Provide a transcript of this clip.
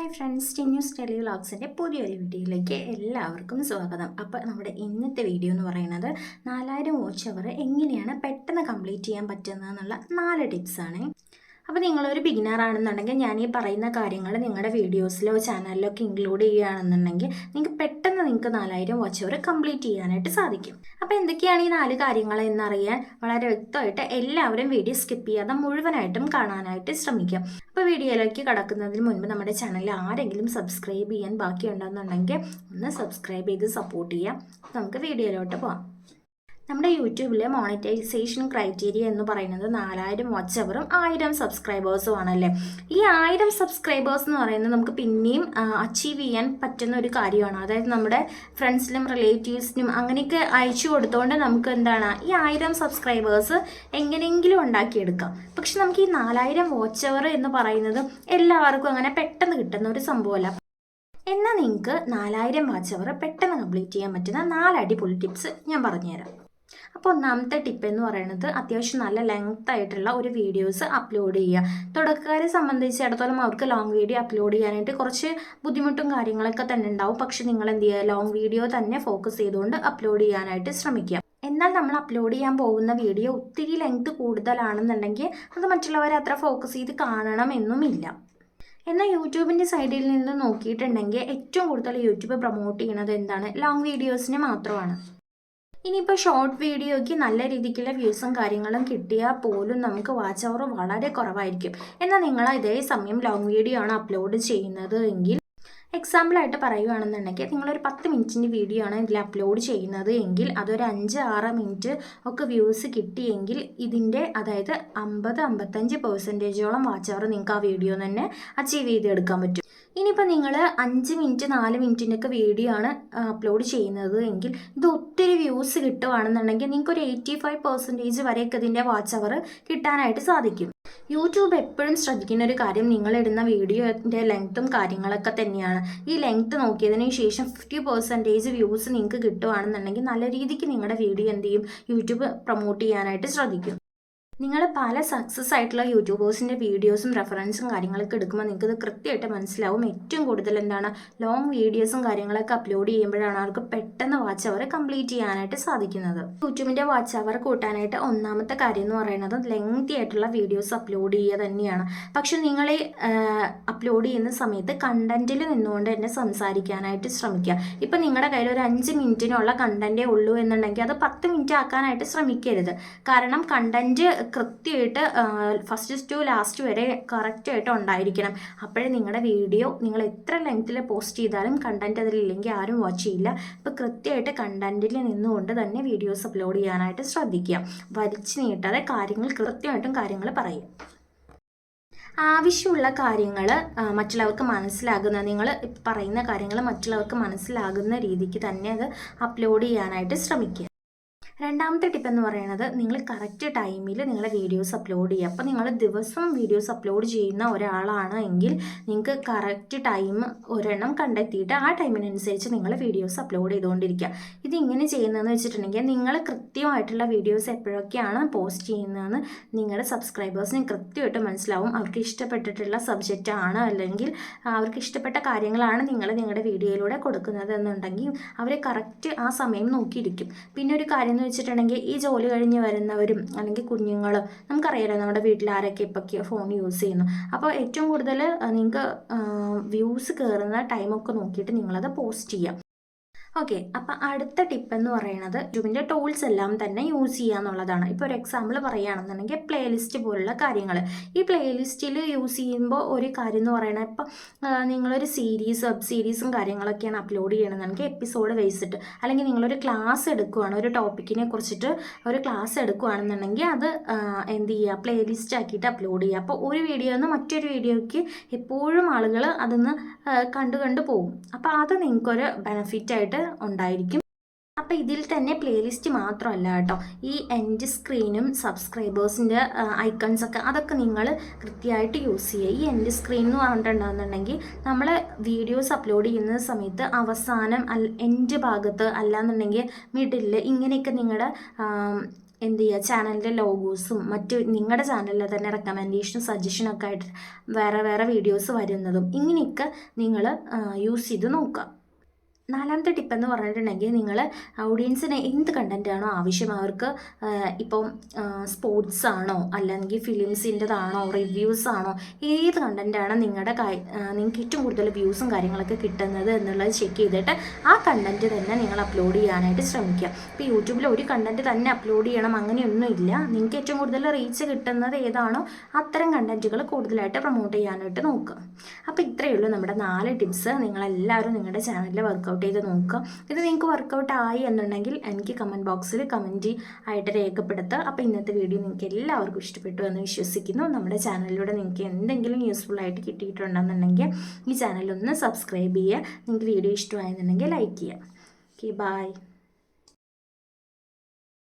Hi friends ടെന്യൂസ് ടെലി വ്ളോഗ്സിന്റെ പുതിയൊരു വീഡിയോയിലേക്ക് എല്ലാവർക്കും സ്വാഗതം. അപ്പോൾ നമ്മുടെ ഇന്നത്തെ വീഡിയോ എന്ന് പറയുന്നത് നാലായിരം വാച്ച് അവർ എങ്ങനെയാണ് പെട്ടെന്ന് കംപ്ലീറ്റ് ചെയ്യാൻ പറ്റുന്നതെന്നുള്ള നാല് ടിപ്സാണ് അപ്പോൾ നിങ്ങളൊരു ബിഗിനർ ആണെന്നുണ്ടെങ്കിൽ ഞാൻ ഈ പറയുന്ന കാര്യങ്ങൾ നിങ്ങളുടെ വീഡിയോസിലോ ചാനലിലോ ഒക്കെ ഇൻക്ലൂഡ് ചെയ്യുകയാണെന്നുണ്ടെങ്കിൽ നിങ്ങൾക്ക് പെട്ടെന്ന് നിങ്ങൾക്ക് നാലായിരം വാച്ച് അവർ കംപ്ലീറ്റ് ചെയ്യാനായിട്ട് സാധിക്കും. അപ്പോൾ എന്തൊക്കെയാണ് ഈ നാല് കാര്യങ്ങൾ എന്നറിയാൻ വളരെ വ്യക്തമായിട്ട് എല്ലാവരും വീഡിയോ സ്കിപ്പ് ചെയ്യാതെ മുഴുവനായിട്ടും കാണാനായിട്ട് ശ്രമിക്കാം. അപ്പോൾ വീഡിയോയിലേക്ക് കടക്കുന്നതിന് മുൻപ് നമ്മുടെ ചാനൽ ആരെങ്കിലും സബ്സ്ക്രൈബ് ചെയ്യാൻ ബാക്കിയുണ്ടെന്നുണ്ടെങ്കിൽ ഒന്ന് സബ്സ്ക്രൈബ് ചെയ്ത് സപ്പോർട്ട് ചെയ്യാം. നമുക്ക് വീഡിയോയിലോട്ട് പോകാം നമ്മുടെ യൂട്യൂബിലെ മോണിറ്റൈസേഷൻ ക്രൈറ്റീരിയ എന്ന് പറയുന്നത് നാലായിരം വാച്ച് അവറും ആയിരം സബ്സ്ക്രൈബേഴ്സും ആണല്ലേ? ഈ ആയിരം സബ്സ്ക്രൈബേഴ്സ് എന്ന് പറയുന്നത് നമുക്ക് പിന്നെയും അച്ചീവ് ചെയ്യാൻ പറ്റുന്ന ഒരു കാര്യമാണ്. അതായത് നമ്മുടെ ഫ്രണ്ട്സിനും റിലേറ്റീവ്സിനും അങ്ങനെയൊക്കെ അയച്ചു കൊടുത്തുകൊണ്ട് നമുക്ക് എന്താണ് ഈ ആയിരം സബ്സ്ക്രൈബേഴ്സ് എങ്ങനെയെങ്കിലും ഉണ്ടാക്കിയെടുക്കാം. പക്ഷെ നമുക്ക് ഈ നാലായിരം വാച്ച് അവർ എന്ന് പറയുന്നത് എല്ലാവർക്കും അങ്ങനെ പെട്ടെന്ന് കിട്ടുന്ന ഒരു സംഭവമല്ല. എന്നാൽ നിങ്ങൾക്ക് നാലായിരം വാച്ച് അവർ പെട്ടെന്ന് കംപ്ലീറ്റ് ചെയ്യാൻ പറ്റുന്ന നാല് അടിപൊളി ടിപ്സ് ഞാൻ പറഞ്ഞുതരാം. അപ്പോൾ ഒന്നാമത്തെ ടിപ്പ് എന്ന് പറയുന്നത് അത്യാവശ്യം നല്ല ലെങ്ത് ആയിട്ടുള്ള ഒരു വീഡിയോസ് അപ്ലോഡ് ചെയ്യുക. തുടക്കക്കാരെ സംബന്ധിച്ചിടത്തോളം അവർക്ക് ലോങ് വീഡിയോ അപ്ലോഡ് ചെയ്യാനായിട്ട് കുറച്ച് ബുദ്ധിമുട്ടും കാര്യങ്ങളൊക്കെ തന്നെ ഉണ്ടാവും. പക്ഷെ നിങ്ങൾ എന്ത് ചെയ്യുക? ലോങ് വീഡിയോ തന്നെ ഫോക്കസ് ചെയ്തുകൊണ്ട് അപ്ലോഡ് ചെയ്യാനായിട്ട് ശ്രമിക്കുക. എന്നാൽ നമ്മൾ അപ്ലോഡ് ചെയ്യാൻ പോകുന്ന വീഡിയോ ഒത്തിരി ലെങ്ത് കൂടുതലാണെന്നുണ്ടെങ്കിൽ അത് മറ്റുള്ളവരെ അത്ര ഫോക്കസ് ചെയ്ത് കാണണമെന്നുമില്ല എന്നാൽ യൂട്യൂബിന്റെ സൈഡിൽ നിന്ന് നോക്കിയിട്ടുണ്ടെങ്കിൽ ഏറ്റവും കൂടുതൽ യൂട്യൂബ് പ്രൊമോട്ട് ചെയ്യുന്നത് എന്താണ്? ലോങ് വീഡിയോസിന് മാത്രമാണ്. ഇനിയിപ്പോൾ ഷോർട്ട് വീഡിയോയ്ക്ക് നല്ല രീതിക്കുള്ള വ്യൂസും കാര്യങ്ങളും കിട്ടിയാൽ പോലും നമുക്ക് വാച്ച് അവർ വളരെ കുറവായിരിക്കും. എന്നാൽ നിങ്ങൾ ഇതേ സമയം ലോങ് വീഡിയോ ആണ് അപ്ലോഡ് ചെയ്യുന്നത് എങ്കിൽ എക്സാമ്പിളായിട്ട് പറയുകയാണെന്നുണ്ടെങ്കിൽ നിങ്ങളൊരു പത്ത് മിനിറ്റിന്റെ വീഡിയോ ആണ് ഇതിൽ അപ്ലോഡ് ചെയ്യുന്നത് എങ്കിൽ അതൊരു അഞ്ച് ആറ് മിനിറ്റ് ഒക്കെ വ്യൂസ് കിട്ടിയെങ്കിൽ ഇതിന്റെ അതായത് അമ്പത് അമ്പത്തഞ്ച് പെർസെന്റേജോളം വാച്ച് അവർ നിങ്ങൾക്ക് ആ വീഡിയോ തന്നെ അച്ചീവ് ചെയ്തെടുക്കാൻ പറ്റും. ഇനിയിപ്പോൾ നിങ്ങൾ അഞ്ച് മിനിറ്റ് നാല് മിനിറ്റിന്റെയൊക്കെ വീഡിയോ ആണ് അപ്ലോഡ് ചെയ്യുന്നത് എങ്കിൽ ഇത് ഒത്തിരി വ്യൂസ് കിട്ടുകയാണെന്നുണ്ടെങ്കിൽ നിങ്ങൾക്ക് ഒരു എയ്റ്റി ഫൈവ് പെർസെന്റേജ് വരെയൊക്കെ ഇതിന്റെ വാച്ച് അവർ കിട്ടാനായിട്ട് സാധിക്കും. യൂട്യൂബ് എപ്പോഴും ശ്രദ്ധിക്കുന്ന ഒരു കാര്യം നിങ്ങൾ ഇടുന്ന വീഡിയോന്റെ ലെങ്ത്തും കാര്യങ്ങളൊക്കെ തന്നെയാണ്. ഈ ലെങ്ത്ത് നോക്കിയതിന് ശേഷം ഫിഫ്റ്റി പെർസെന്റേജ് വ്യൂസ് നിങ്ങൾക്ക് കിട്ടുകയാണെന്നുണ്ടെങ്കിൽ നല്ല രീതിക്ക് നിങ്ങളുടെ വീഡിയോ എന്ത് ചെയ്യും? യൂട്യൂബ് പ്രൊമോട്ട് ചെയ്യാനായിട്ട് ശ്രദ്ധിക്കും. നിങ്ങൾ പല സക്സസ് ആയിട്ടുള്ള യൂട്യൂബേഴ്സിന്റെ വീഡിയോസും റെഫറൻസും കാര്യങ്ങളൊക്കെ എടുക്കുമ്പോൾ നിങ്ങൾക്ക് ഇത് കൃത്യമായിട്ട് മനസ്സിലാവും. ഏറ്റവും കൂടുതൽ എന്താണ്? ലോങ് വീഡിയോസും കാര്യങ്ങളൊക്കെ അപ്ലോഡ് ചെയ്യുമ്പോഴാണ് അവർക്ക് പെട്ടെന്ന് വാച്ച് അവർ കംപ്ലീറ്റ് ചെയ്യാനായിട്ട് സാധിക്കുന്നത്. യൂട്യൂബിന്റെ വാച്ച് അവർ കൂട്ടാനായിട്ട് ഒന്നാമത്തെ കാര്യം എന്ന് പറയുന്നത് ലെങ്തി ആയിട്ടുള്ള വീഡിയോസ് അപ്ലോഡ് ചെയ്യുക തന്നെയാണ്. പക്ഷെ നിങ്ങൾ അപ്ലോഡ് ചെയ്യുന്ന സമയത്ത് കണ്ടന്റിൽ നിന്നുകൊണ്ട് തന്നെ സംസാരിക്കാനായിട്ട് ശ്രമിക്കുക. ഇപ്പം നിങ്ങളുടെ കയ്യിൽ ഒരു അഞ്ച് മിനിറ്റിനുള്ള കണ്ടന്റേ ഉള്ളൂ എന്നുണ്ടെങ്കിൽ അത് പത്ത് മിനിറ്റ് ആക്കാനായിട്ട് ശ്രമിക്കരുത്. കാരണം കണ്ടന്റ് കൃത്യമായിട്ട് ഫസ്റ്റ് ടു ലാസ്റ്റ് വരെ കറക്റ്റായിട്ട് ഉണ്ടായിരിക്കണം. അപ്പോഴേ നിങ്ങളുടെ വീഡിയോ നിങ്ങൾ എത്ര ലെങ്ത്തിൽ പോസ്റ്റ് ചെയ്താലും കണ്ടന്റ് അതിലില്ലെങ്കിൽ ആരും വാച്ച് ചെയ്യില്ല. അപ്പോൾ കൃത്യമായിട്ട് കണ്ടന്റിൽ നിന്നുകൊണ്ട് തന്നെ വീഡിയോസ് അപ്ലോഡ് ചെയ്യാനായിട്ട് ശ്രദ്ധിക്കുക. വലിച്ചു നീട്ടാതെ കാര്യങ്ങൾ കൃത്യമായിട്ടും കാര്യങ്ങൾ പറയും ആവശ്യമുള്ള കാര്യങ്ങൾ മറ്റുള്ളവർക്ക് മനസ്സിലാകുന്ന നിങ്ങൾ പറയുന്ന കാര്യങ്ങൾ മറ്റുള്ളവർക്ക് മനസ്സിലാകുന്ന രീതിക്ക് തന്നെ അത് അപ്ലോഡ് ചെയ്യാനായിട്ട് ശ്രമിക്കുക. രണ്ടാമത്തെ ടിപ്പ് എന്ന് പറയുന്നത് നിങ്ങൾ കറക്റ്റ് ടൈമിൽ നിങ്ങളുടെ വീഡിയോസ് അപ്ലോഡ് ചെയ്യുക. അപ്പോൾ നിങ്ങൾ ദിവസവും വീഡിയോസ് അപ്ലോഡ് ചെയ്യുന്ന ഒരാളാണ് എങ്കിൽ നിങ്ങൾക്ക് കറക്റ്റ് ടൈം ഒരെണ്ണം കണ്ടെത്തിയിട്ട് ആ ടൈമിനനുസരിച്ച് നിങ്ങൾ വീഡിയോസ് അപ്ലോഡ് ചെയ്തുകൊണ്ടിരിക്കുക. ഇത് ഇങ്ങനെ ചെയ്യുന്നതെന്ന് വെച്ചിട്ടുണ്ടെങ്കിൽ നിങ്ങൾ കൃത്യമായിട്ടുള്ള വീഡിയോസ് എപ്പോഴൊക്കെയാണ് പോസ്റ്റ് ചെയ്യുന്നതെന്ന് നിങ്ങളുടെ സബ്സ്ക്രൈബേഴ്സിന് കൃത്യമായിട്ട് മനസ്സിലാവും. അവർക്ക് ഇഷ്ടപ്പെട്ടിട്ടുള്ള ആണ് അല്ലെങ്കിൽ അവർക്ക് ഇഷ്ടപ്പെട്ട കാര്യങ്ങളാണ് നിങ്ങൾ നിങ്ങളുടെ വീഡിയോയിലൂടെ കൊടുക്കുന്നത് എന്നുണ്ടെങ്കിൽ അവർ കറക്റ്റ് ആ സമയം നോക്കിയിരിക്കും. പിന്നെ ഒരു കാര്യം എന്ന് വെച്ചിട്ടുണ്ടെങ്കിൽ ഈ ജോലി കഴിഞ്ഞ് വരുന്നവരും അല്ലെങ്കിൽ കുഞ്ഞുങ്ങളും നമുക്കറിയാലോ നമ്മുടെ വീട്ടിൽ ആരൊക്കെ ഇപ്പൊക്കെ ഫോൺ യൂസ് ചെയ്യുന്നു. അപ്പോൾ ഏറ്റവും കൂടുതൽ നിങ്ങൾക്ക് വ്യൂസ് കയറുന്ന ടൈമൊക്കെ നോക്കിയിട്ട് നിങ്ങളത് പോസ്റ്റ് ചെയ്യാം. ഓക്കെ അപ്പം അടുത്ത ടിപ്പ് എന്ന് പറയുന്നത് യൂട്യൂബിന്റെ ടൂൾസ് എല്ലാം തന്നെ യൂസ് ചെയ്യുക എന്നുള്ളതാണ് ഇപ്പോൾ ഒരു എക്സാമ്പിൾ പറയുകയാണെന്നുണ്ടെങ്കിൽ പ്ലേലിസ്റ്റ് പോലുള്ള കാര്യങ്ങൾ ഈ പ്ലേലിസ്റ്റിൽ യൂസ് ചെയ്യുമ്പോൾ ഒരു കാര്യം എന്ന് പറയുന്നത് ഇപ്പം നിങ്ങളൊരു സീരീസ് വെബ് സീരീസും കാര്യങ്ങളൊക്കെയാണ് അപ്ലോഡ് ചെയ്യണമെന്നുണ്ടെങ്കിൽ എപ്പിസോഡ് വെച്ചിട്ട് അല്ലെങ്കിൽ നിങ്ങളൊരു ക്ലാസ് എടുക്കുകയാണ് ഒരു ടോപ്പിക്കിനെ കുറിച്ചിട്ട് ഒരു ക്ലാസ് എടുക്കുകയാണെന്നുണ്ടെങ്കിൽ അത് എന്ത് ചെയ്യുക പ്ലേലിസ്റ്റ് ആക്കിയിട്ട് അപ്ലോഡ് ചെയ്യുക. അപ്പോൾ ഒരു വീഡിയോ നിന്ന് മറ്റൊരു വീഡിയോയ്ക്ക് എപ്പോഴും ആളുകൾ അതൊന്ന് കണ്ടു കണ്ടു പോകും. അപ്പോൾ അത് നിങ്ങൾക്കൊരു ബെനഫിറ്റായിട്ട് ഉണ്ടായിരിക്കും. അപ്പോൾ ഇതിൽ തന്നെ പ്ലേലിസ്റ്റ് മാത്രമല്ല കേട്ടോ. ഈ എൻഡ് സ്ക്രീനും സബ്സ്ക്രൈബേഴ്സിന്റെ ഐക്കൺസ് ഒക്കെ അതൊക്കെ നിങ്ങൾ കൃത്യമായിട്ട് യൂസ് ചെയ്യുക. ഈ എൻഡ് സ്ക്രീൻ എന്ന് പറഞ്ഞിട്ടുണ്ടെന്നുണ്ടെങ്കിൽ നമ്മൾ വീഡിയോസ് അപ്ലോഡ് ചെയ്യുന്ന സമയത്ത് അവസാനം അൽ എൻഡ് ഭാഗത്ത് അല്ലാന്നുണ്ടെങ്കിൽ മിഡിൽ ഇങ്ങനെയൊക്കെ നിങ്ങളുടെ എന്ത് ചെയ്യുക ചാനലിന്റെ ലോഗോസും മറ്റ് നിങ്ങളുടെ ചാനലിലെ തന്നെ റെക്കമെൻഡേഷനും സജഷനൊക്കെ ആയിട്ട് വേറെ വേറെ വീഡിയോസ് വരുന്നതും ഇങ്ങനെയൊക്കെ നിങ്ങൾ യൂസ് ചെയ്ത് നോക്കുക. നാലാമത്തെ ടിപ്പ് എന്ന് പറഞ്ഞിട്ടുണ്ടെങ്കിൽ നിങ്ങൾ ഓഡിയൻസിന് എന്ത് കണ്ടന്റാണോ ആവശ്യം അവർക്ക് ഇപ്പം സ്പോർട്സ് ആണോ അല്ലെങ്കിൽ ഫിലിംസിന്റെതാണോ റിവ്യൂസ് ആണോ ഏത് കണ്ടന്റാണ് നിങ്ങളുടെ നിങ്ങൾക്ക് ഏറ്റവും കൂടുതൽ വ്യൂസും കാര്യങ്ങളൊക്കെ കിട്ടുന്നത് എന്നുള്ളത് ചെക്ക് ചെയ്തിട്ട് ആ കണ്ടന്റ് തന്നെ നിങ്ങൾ അപ്ലോഡ് ചെയ്യാനായിട്ട് ശ്രമിക്കുക. ഇപ്പോൾ യൂട്യൂബിൽ ഒരു കണ്ടന്റ് തന്നെ അപ്ലോഡ് ചെയ്യണം അങ്ങനെയൊന്നും ഇല്ല. നിങ്ങൾക്ക് ഏറ്റവും കൂടുതൽ റീച്ച് കിട്ടുന്നത് ഏതാണോ അത്തരം കണ്ടന്റുകൾ കൂടുതലായിട്ട് പ്രൊമോട്ട് ചെയ്യാനായിട്ട് നോക്കുക. അപ്പോൾ ഇത്രയേ ഉള്ളൂ നമ്മുടെ നാല് ടിപ്സ് നിങ്ങളെല്ലാവരും നിങ്ങളുടെ ചാനലിൽ വർക്കൗട്ട് ചെയ്ത് നോക്കുക. ഇത് നിങ്ങൾക്ക് വർക്കൗട്ട് ആയി എന്നുണ്ടെങ്കിൽ എനിക്ക് കമന്റ് ബോക്സിൽ കമന്റ് ആയിട്ട് രേഖപ്പെടുത്തുക. അപ്പോൾ ഇന്നത്തെ വീഡിയോ നിങ്ങൾക്ക് എല്ലാവർക്കും ഇഷ്ടപ്പെട്ടു എന്ന് വിശ്വസിക്കുന്നു. നമ്മുടെ ചാനലിലൂടെ നിങ്ങൾക്ക് എന്തെങ്കിലും യൂസ്ഫുൾ ആയിട്ട് കിട്ടിയിട്ടുണ്ടെന്നുണ്ടെങ്കിൽ ഈ ചാനലൊന്ന് സബ്സ്ക്രൈബ് ചെയ്യുക. നിങ്ങൾക്ക് വീഡിയോ ഇഷ്ടമായെന്നുണ്ടെങ്കിൽ ലൈക്ക് ചെയ്യുക. Okay bye